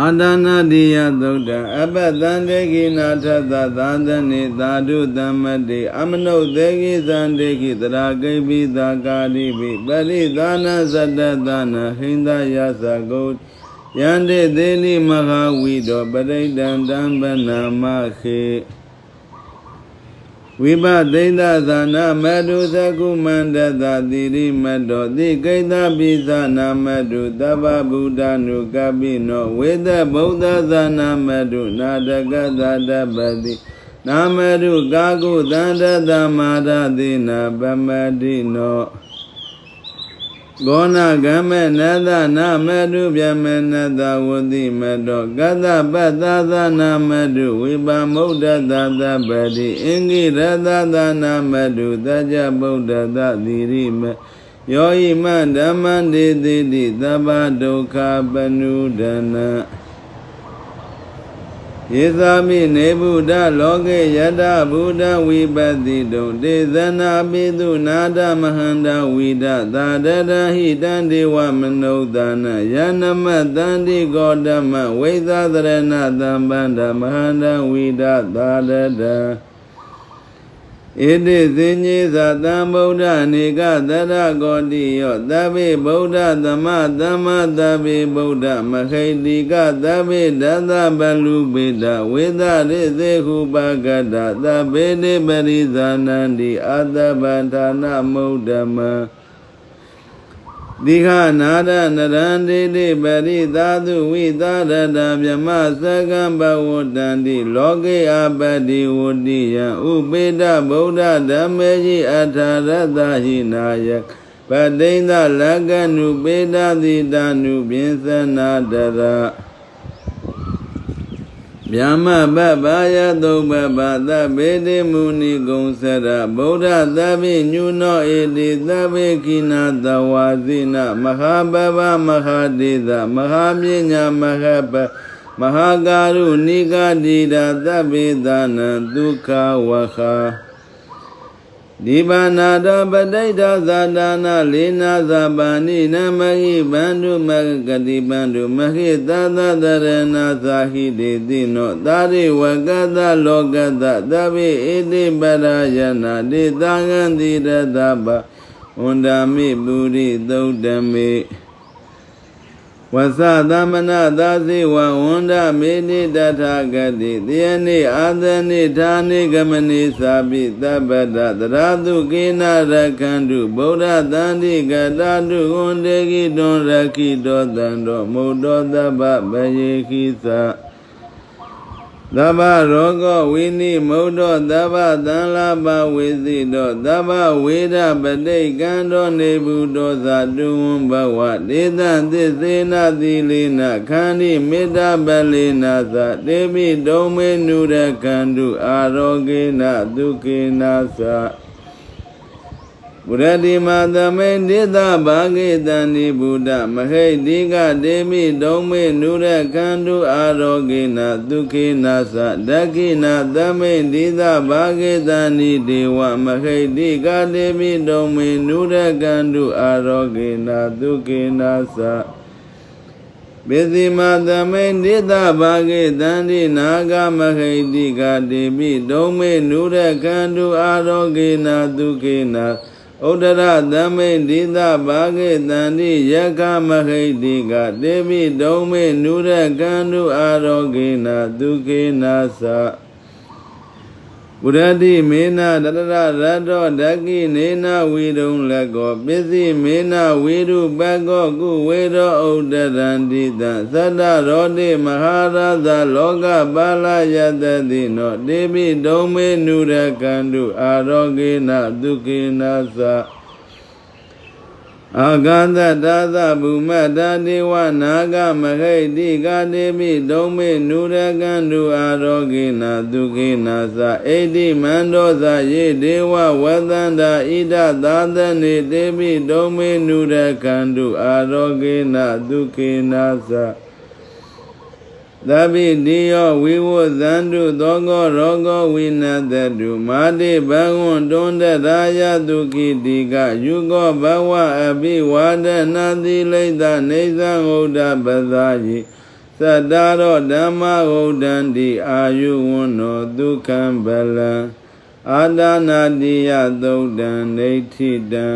အာဒနာတိယသုဒ္ဓအပတံတေကိနာထသသာသနေသာဓုသမ္မတိအမနုသေကိသံတေကိတရာကိပိသာကာရိပိပရိသာနာသတ္တသနာဟိန္ဒယသကုတ်ယန္တိသေလိမဟာဝိတောပရိဒံတံပနာမခေ ဝိပသိဒ္ဓသာနာမတုသကုမန္တသတိရိမတောတိကိတပိသနာမတုသဗ္ဗဗုဒ္ဓ ानु ကပိနောဝေဒဗုဒ္ဓသာနာမတုနာတကသတ္တပတိနာမတုကာကုသန္တသမာရတိနာပမတိနော ဘောနာကမေနသနာမတုဗျမေနသဝတိမတောကတ္တပတ္တသနာမတုဝိပါမုဒ္ဒသသပတိအင်္ဂိရသသနာမတုတကြဗုဒ္ဓသသီရိမယောဟိမဓမ္မံဒေတိတိသဗ္ဗဒုက္ခပနုဒနာ ယေသာမိနေဗုဒ္ဓလောကေယတဗုဒ္ဓဝိပတိတုံတေသနာပိတုနာဒမဟန္တဝိဒသာဒရဟိတံဒေဝမနုဿာနယနမတန္တိကောဓမဝိသသရဏသံပန္ဒမဟန္တဝိဒသာဒရ ဣတိသင်္ညေသသံဗုဒ္ဓနေကသရကောတိယောသဗ္ဗေဗုဒ္ဓသမသမ္မာသဗ္ဗေဗုဒ္ဓမခိတိကသဗ္ဗေဒသဗလူပိတဝေဒရိသေဟုပကတသဗ္ဗေတိပရိဇာနန္တိအတ္တဗန္ဌာနမုဒ္ဓမံ တိခနာရနရန္တိတိပရိသာတုဝိသာရတမြမသကံဘဝတန္တိလောကေအပတိဝတိယံဥပေတဗုဒ္ဓဓမ္မေကြီးအထာရတဟိနာယပတိန္ဒလကနုပေတတိတနုပိသနာတရ ဗျာမပဘာယသုပပသဗ္ဗေတိမုနိကုံစရဗုဒ္ဓသဗ္ဗညုနောဣတိသဗ္ဗေခိနာတဝါဇိနမဟာပဗမဟာတိသမဟာပညာမဟာပမဟာကာရုဏိကတိတာသဗ္ဗေသနံဒုက္ခဝခာ ဒီဘာနာတောပဋိဋ္ဌသာဒနာလေနာသဗာနိနမဟိဗန္ဓုမဂတိဗန္ဓုမဟိသသတရဏသာဟိတေတိနောသာရိဝကသလောကသသဗ္ဗေဣတိပရာယနာတိသာငန္တိရသဗ္ဗဝန္ဒာမိပုရိသုတ်တမေ ဝသသမနသာစေဝဝန္ဒမေနိတထာဂတိတယနိအာသနိဌာနိဂမနိသာပိသဗ္ဗတသရတုကေနရခန္တုဗုဒ္ဓတန္တိကတတုဝန္တေကိတွန်ရခိတောတံတောမုဒ္ဒောသဗ္ဗဗယေခိသ သဗ္ဗရောဂဝိနိမုဒ္ဒောသဗ္ဗသံလာပဝေစီတောသဗ္ဗဝေဒပဋိကံတောနေဘူးတောသတုဝံဘဝဒေသသစ္စေနသီလေနခန္တိမေတ္တာပလေနသတေမိဒုံမေနုရကန္တုအာရောဂေနဒုကေနသ ဘုရတိမာသမိန်ဒေသဘာဂေတန်ဒီဗုဒ္ဓမဟိတိကဒေမိဒုံမေနုရကန္တုအာရောဂေနဒုခေနသဒကိနသမိန်ဒေသဘာဂေတန်ဒီဒေဝမဟိတိကဒေမိဒုံမေနုရကန္တုအာရောဂေနဒုခေနသပိစီမသမိန်ဒေသဘာဂေတန္တိနာဂမဟိတိကဒေမိဒုံမေနုရကန္တုအာရောဂေနဒုခေနသ ဥဒရသမိန်ဒီသဘာဂေတန္တိယက္ခမဟိတိကတေမိဒုံမေနုရကန္တုအာရောဂေနဒုခေနသ ဘုရတိမေနတတရရတောဓကိနေနဝီရုံလကောပစ္စည်းမေနဝီရုပကောကုဝေရောဥဒရန္တိတသတ္တရောတိမဟာရသလောကပါလယတတိနောတေပိဒုံမေနုရကန္တုအာရောဂေနဒုခေနသ အာဂန္တသာသဗုမတဒေဝနာဂမဟိတိကာတေမိဒုံမေနုရကန္တုအာရောဂေနဒုခေနသအိတိမန္တောသယေဒေဝဝသန္တာဣဒသာသနေတေမိဒုံမေနုရကန္တုအာရောဂေနဒုခေနသ သဗ္ဗိတိယောဝိဝသန္တုသောကောရောဂောဝိနတတုမာတိဘဂဝံတွန္တရာယတုခိတိကယုကောဘဝအပိဝါဒနာတိလိဒ္ဓနေသံဥဒ္ဒပဇာယိသသတ္တရောဓမ္မဂௌတန္တိအာယုဝန္နောဒုက္ခံဗလံအာဒါနာတိယသုတ်တံဒိဋ္ဌိတံ